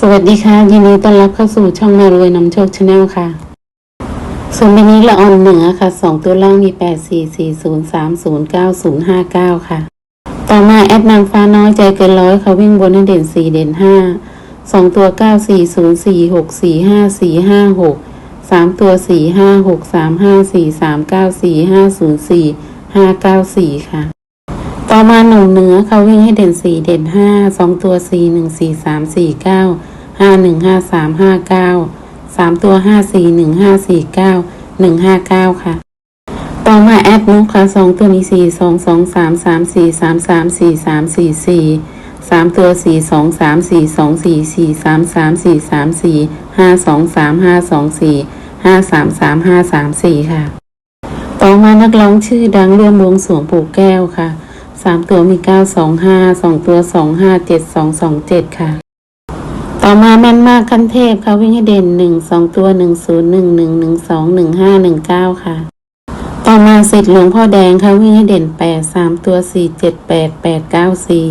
สวัสดีค่ะ ยินดีต้อนรับเข้าสู่ช่องมารวยนำโชคชาแนลค่ะ ส่วนวันนี้ละออนเหนือค่ะสองตัวล่างมีแปดสี่สี่ศูนย์สามศูนย์เก้าศูนย์ห้าเก้าค่ะ ต่อมาแอดนางฟ้าน้อยใจเกินร้อยเขาวิ่งบนให้เด่นสี่เด่นห้าสองตัวเก้าสี่ศูนย์สี่หกสี่ห้าสี่ห้าหกสามตัวสี่ห้าหกสามห้าสี่สามเก้าสี่ห้าศูนย์สี่ห้าเก้าสี่ค่ะ ต่อมาหนุ่มเนื้อเขาวิ่งให้เด่นสี่เด่นห้าสองตัวสี่หนึ่งสี่สามสี่เก้าห้าหนึ่งห้าสามห้าเก้าสามตัวห้าสี่หนึ่งห้าสี่เก้าหนึ่งห้าเก้าค่ะ ต่อมาแอดนุกค่ะสองตัวมีสี่สองสองสามสามสี่สามสามสี่สามสี่สี่สามตัวสี่สองสามสี่สองสี่สี่สามสามสี่สามสี่ห้าสองสามห้าสองสี่ห้าสามสามห้าสามสี่ค่ะ ต่อมานักร้องชื่อดังร่วมวงสวงปู่แก้วค่ะามตัวมีเก้าสองห้าสองตัวสองห้าเจ็ดสองสองเจ็ดค่ะ ต่อมาแม่นมากคันเทพค่ะวิ่งให้เด่นหนึ่งสองตัวหนึ่งศูนย์หนึ่งหนึ่งหนึ่งสองหนึ่งห้าหนึ่งเก้าค่ะ ต่อมาสิทธิหลวงพ่อแดงค่ะวิ่งให้เด่นแปดสามตัวสี่เจ็ดแปดแปดเก้าสี่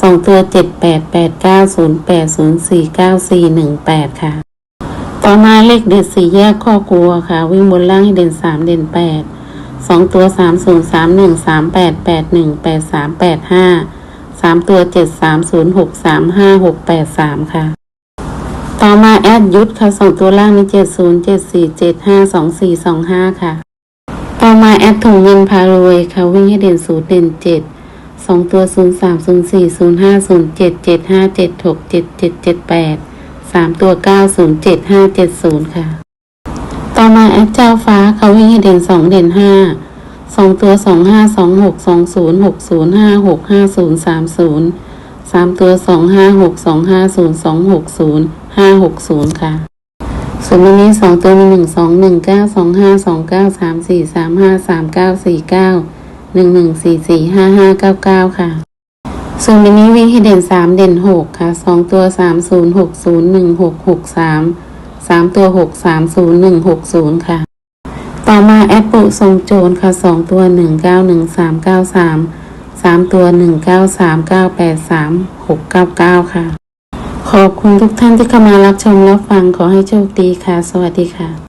สองตัวเจ็ดแปดแปดเก้าศูนย์แปดศูนย์สี่เก้าสี่หนึ่งแปดค่ะ ต่อมาเลขเด็ดสี่แยกข้อกลัวค่ะ วิ่งบนล่างให้เด่นสามเด่นแปด สองตัวสามศูนย์สามหนึ่งสามแปดแปดหนึ่งแปดสามแปดห้าสามตัวเจ็ดสามศูนย์หกสามห้าหกแปดสามค่ะ ต่อมาแอดยุทธค่ะสองตัวล่างมีเจ็ดศูนย์เจ็ดสี่เจ็ดห้าสองสี่สองห้าค่ะ ต่อมาแอดถุงเงินพารวยค่ะวิ่งให้เด่นศูนย์เด่นเจ็ดสองตัวศูนย์สามศูนย์สี่ศูนย์ห้าศูนย์เจ็ดเจ็ดห้าเจ็ดหกเจ็ดเจ็ดเจ็ดแปดสามตัวเก้าศูนย์เจ็ดห้าเจ็ดศูนย์ค่ะ ต่อมาแอปเจ้าฟ้าเขาวิ่งให้เด่นสองเด่นห้าสองตัวสองห้าสองหกสองศูนย์หกศูนย์ห้าหกห้าศูนย์สามศูนย์สามตัวสองห้าหกสองห้าศูนย์สองหกศูนย์ห้าหกศูนย์ค่ะ ส่วนวันนี้สองตัวมีหนึ่งสองหนึ่งเก้าสองห้าสองเก้าสามสี่สามห้าสามเก้าสี่เก้าหนึ่งหนึ่งสี่สี่ห้าห้าเก้าเก้าค่ะ ส่วนวันนี้วิ่งให้เด่นสามเด่นหกค่ะสองตัวสามศูนย์หกศูนย์หนึ่งหกหกสาม สามตัวหกสามศูนย์หนึ่งหกศูนย์ค่ะ ต่อมาแอปปุทรงโจรค่ะสองตัวหนึ่งเก้าหนึ่งสามเก้าสามสามตัวหนึ่งเก้าสามเก้าแปดสามหกเก้าเก้าค่ะ ขอบคุณทุกท่านที่เข้ามารับชมรับฟังขอให้โชคดีค่ะ สวัสดีค่ะ